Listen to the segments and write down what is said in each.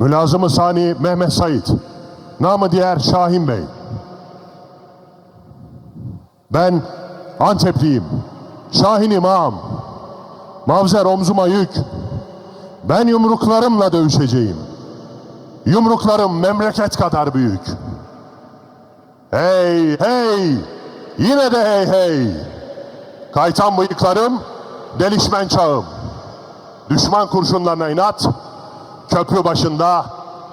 Mülazım-ı Sani Mehmet Said, namı diğer Şahin Bey. Ben Antepliyim, Şahin İmam. Mavzer omzuma yük. Ben yumruklarımla dövüşeceğim. Yumruklarım memleket kadar büyük. Hey hey, yine de hey hey. Kaytan bıyıklarım, delişmen çağım. Düşman kurşunlarına inat, köprü başında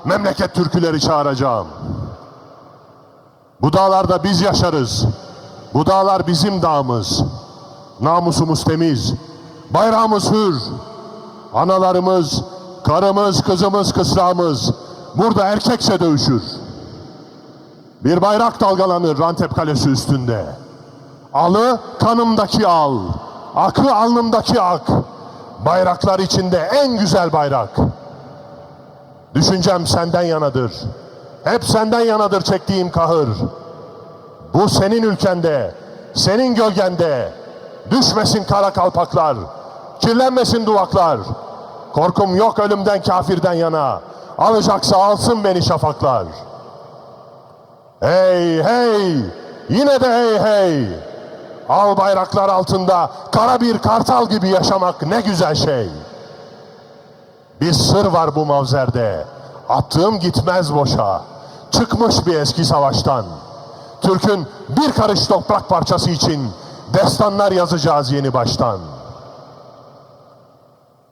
memleket türküleri çağıracağım. Bu dağlarda biz yaşarız. Bu dağlar bizim dağımız. Namusumuz temiz. Bayrağımız hür. Analarımız, karımız, kızımız, kısrağımız burada erkekçe dövüşür. Bir bayrak dalgalanır Rantep Kalesi üstünde. Alı kanımdaki al, akı alnımdaki ak. Bayraklar içinde en güzel bayrak. Düşüncem senden yanadır. Hep senden yanadır çektiğim kahır. Bu senin ülkende, senin gölgende. Düşmesin kara kalpaklar, kirlenmesin duvaklar. Korkum yok ölümden kafirden yana. Alacaksa alsın beni şafaklar. Hey hey, yine de hey hey. Al bayraklar altında kara bir kartal gibi yaşamak ne güzel şey. Bir sır var bu mavzerde. Attığım gitmez boşa. Çıkmış bir eski savaştan. Türk'ün bir karış toprak parçası için destanlar yazacağız yeni baştan.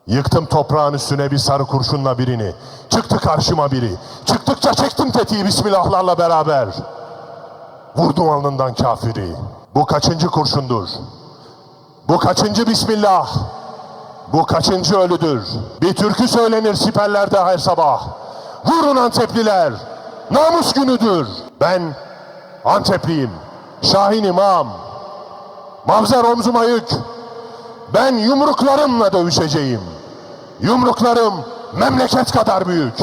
Yıktım toprağın üstüne bir sarı kurşunla birini. Çıktı karşıma biri. Çıktıkça çektim tetiği bismillahlarla beraber. Vurdum alnından kafiri. Bu kaçıncı kurşundur? Bu kaçıncı bismillah? Bu kaçıncı ölüdür? Bir türkü söylenir siperlerde her sabah. Vurun Antepliler! Namus günüdür. Ben Antepliyim. Şahin İmam. Mavzer omzuma yük. Ben yumruklarımla dövüşeceğim. Yumruklarım memleket kadar büyük.